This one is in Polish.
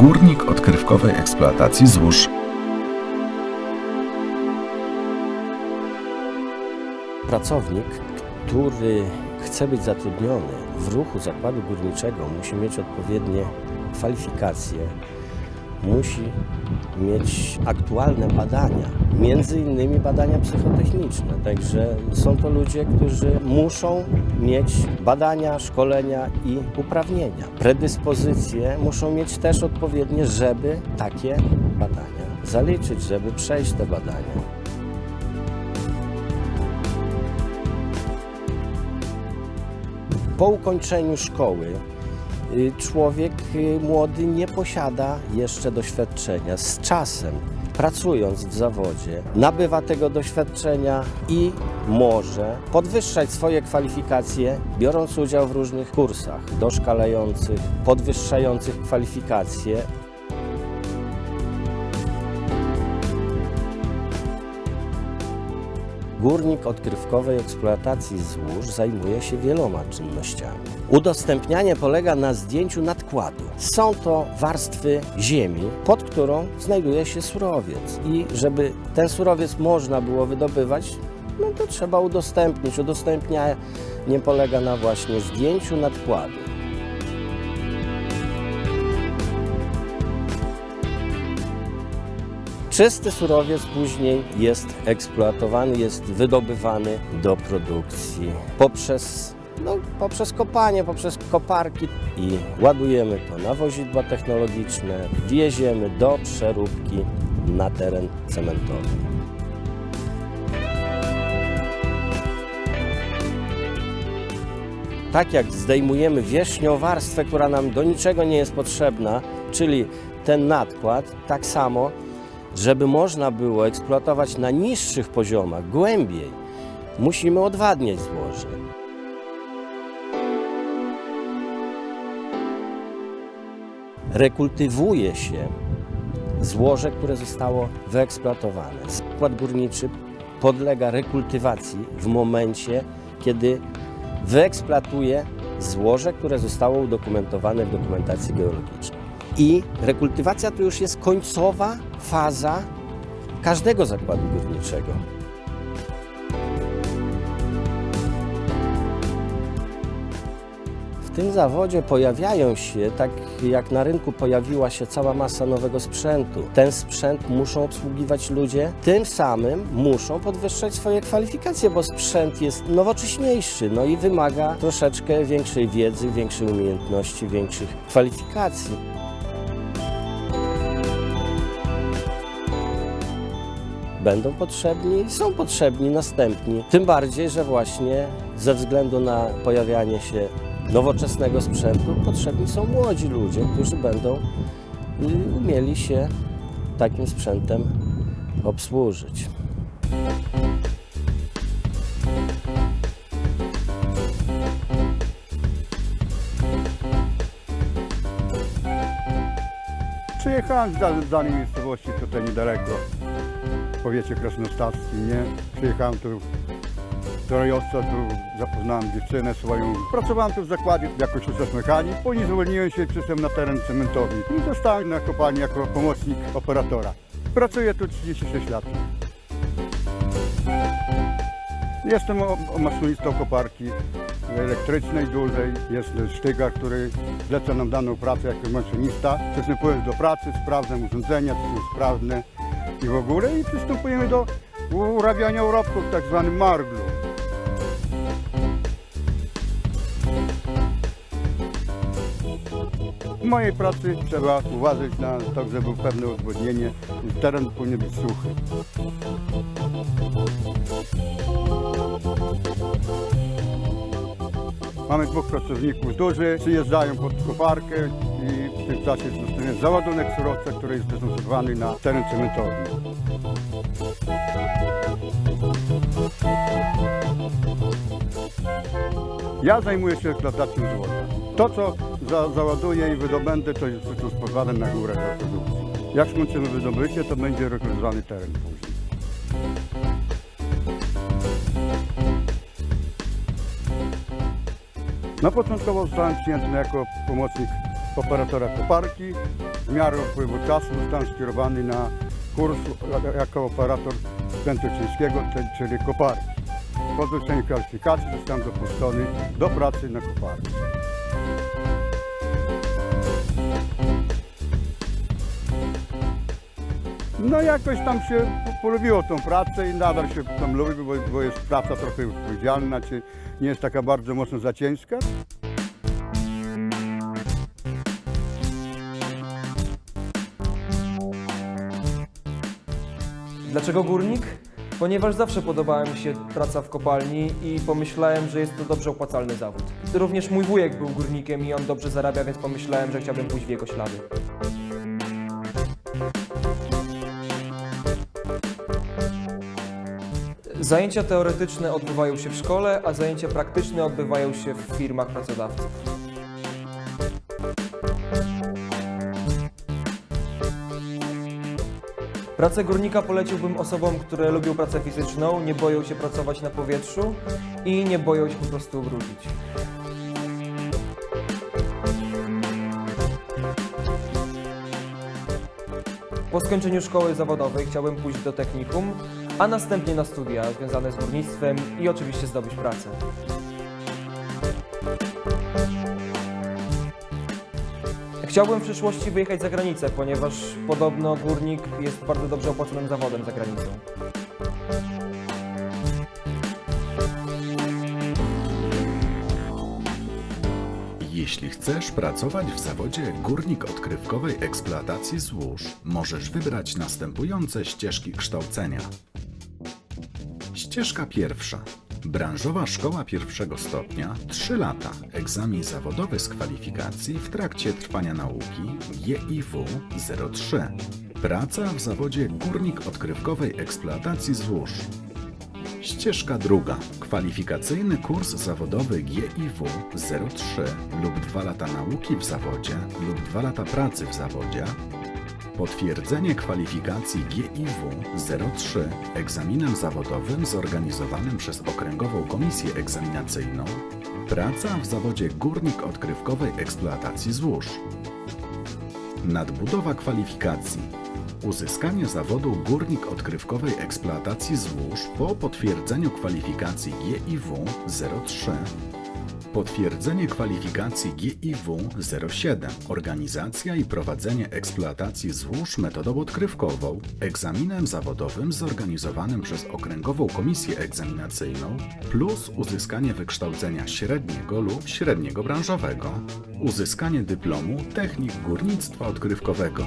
Górnik odkrywkowej eksploatacji złóż. Pracownik, który chce być zatrudniony w ruchu zakładu górniczego, musi mieć odpowiednie kwalifikacje, musi mieć aktualne badania, między innymi badania psychotechniczne. Także są to ludzie, którzy muszą mieć badania, szkolenia i uprawnienia. Predyspozycje muszą mieć też odpowiednie, żeby takie badania zaliczyć, żeby przejść te badania. Po ukończeniu szkoły człowiek y, młody nie posiada jeszcze doświadczenia. Z czasem, pracując w zawodzie, nabywa tego doświadczenia i może podwyższać swoje kwalifikacje, biorąc udział w różnych kursach doszkalających, podwyższających kwalifikacje, Górnik odkrywkowej eksploatacji złóż zajmuje się wieloma czynnościami. Udostępnianie polega na zdjęciu nadkładu. Są to warstwy ziemi, pod którą znajduje się surowiec. I żeby ten surowiec można było wydobywać, no to trzeba udostępnić. Udostępnianie polega na właśnie zdjęciu nadkładu. Czysty surowiec później jest eksploatowany, jest wydobywany do produkcji poprzez, no, poprzez kopanie, poprzez koparki i ładujemy to na wozidła technologiczne, wieziemy do przeróbki na teren cementowy. tak jak zdejmujemy wierzchnią warstwę, która nam do niczego nie jest potrzebna, czyli ten nadkład, tak samo, żeby można było eksploatować na niższych poziomach, głębiej, musimy odwadniać złoże. Rekultywuje się złoże, które zostało wyeksploatowane. Zakład górniczy podlega rekultywacji w momencie, kiedy wyeksploatuje złoże, które zostało udokumentowane w dokumentacji geologicznej. I rekultywacja to już jest końcowa faza każdego zakładu górniczego. W tym zawodzie pojawiają się, tak jak na rynku pojawiła się cała masa nowego sprzętu. Ten sprzęt muszą obsługiwać ludzie, tym samym muszą podwyższać swoje kwalifikacje, bo sprzęt jest nowocześniejszy, no i wymaga troszeczkę większej wiedzy, większej umiejętności, większych kwalifikacji. Będą potrzebni, są potrzebni następni. Tym bardziej, że właśnie ze względu na pojawianie się nowoczesnego sprzętu potrzebni są młodzi ludzie, którzy będą y, umieli się takim sprzętem obsłużyć. Przyjechałem z da- z danej miejscowości tutaj niedaleko, powiecie krasnostawskim, nie? Przyjechałem tu do Rojowca, tu zapoznałem dziewczynę swoją. Pracowałem tu w zakładzie jako ślusarz mechanik, później zwolniłem się i przyszedłem na teren cementowy i zostałem na kopalni jako pomocnik operatora. Pracuję tu 36 lat. Jestem maszynistą koparki elektrycznej dużej. Jest sztyga, który zleca nam daną pracę jako maszynista. Przystępuję do pracy, sprawdzam urządzenia, czy są sprawne i w ogóle i przystępujemy do urabiania urobków, tak zwanym marglu. W mojej pracy trzeba uważać na to, żeby było pewne odwodnienie. Teren powinien być suchy. Mamy dwóch pracowników duży, przyjeżdżają pod koparkę i w tym czasie jest dostępny załadunek surowca, który jest dezynfekowany na teren cementowy. Ja zajmuję się eksploatacją złota. To, co za, załaduję i wydobędę, to jest to na górę do produkcji. Jak skończymy wydobycie, to będzie rekultywowany teren No początkowo zostałem przyjęty jako pomocnik operatora koparki. W miarę upływu czasu zostałem skierowany na kurs jako operator sprzętu ciężkiego, czyli- koparki. Po uzyskaniu kwalifikacji zostałem dopuszczony do pracy na koparce. No jakoś tam się po- polubiło tą pracę i nadal się tam lubi, bo, bo jest praca trochę odpowiedzialna, czy nie jest taka bardzo mocno zaciężka. Dlaczego górnik? Ponieważ zawsze podobała mi się praca w kopalni i pomyślałem, że jest to dobrze opłacalny zawód. Również mój wujek był górnikiem i on dobrze zarabia, więc pomyślałem, że chciałbym pójść w jego ślady. Zajęcia teoretyczne odbywają się w szkole, a zajęcia praktyczne odbywają się w firmach pracodawców. Pracę górnika poleciłbym osobom, które lubią pracę fizyczną, nie boją się pracować na powietrzu i nie boją się po prostu ubrudzić. Po skończeniu szkoły zawodowej chciałbym pójść do technikum, a następnie na studia związane z górnictwem i oczywiście zdobyć pracę. Chciałbym w przyszłości wyjechać za granicę, ponieważ podobno górnik jest bardzo dobrze opłaconym zawodem za granicą. Jeśli chcesz pracować w zawodzie górnik odkrywkowej eksploatacji złóż, możesz wybrać następujące ścieżki kształcenia. Ścieżka pierwsza. Branżowa szkoła pierwszego stopnia 3 lata. Egzamin zawodowy z kwalifikacji w trakcie trwania nauki GIW 03. Praca w zawodzie górnik odkrywkowej eksploatacji złóż. Ścieżka druga. Kwalifikacyjny kurs zawodowy GIW 03 lub 2 lata nauki w zawodzie lub 2 lata pracy w zawodzie. Potwierdzenie kwalifikacji GIW 03 egzaminem zawodowym zorganizowanym przez Okręgową Komisję Egzaminacyjną. Praca w zawodzie górnik odkrywkowej eksploatacji złóż. Nadbudowa kwalifikacji. Uzyskanie zawodu górnik odkrywkowej eksploatacji złóż po potwierdzeniu kwalifikacji GIW 03. Potwierdzenie kwalifikacji GIW 07. Organizacja i prowadzenie eksploatacji złóż metodą odkrywkową. Egzaminem zawodowym zorganizowanym przez Okręgową Komisję Egzaminacyjną plus uzyskanie wykształcenia średniego lub średniego branżowego. Uzyskanie dyplomu technik górnictwa odkrywkowego.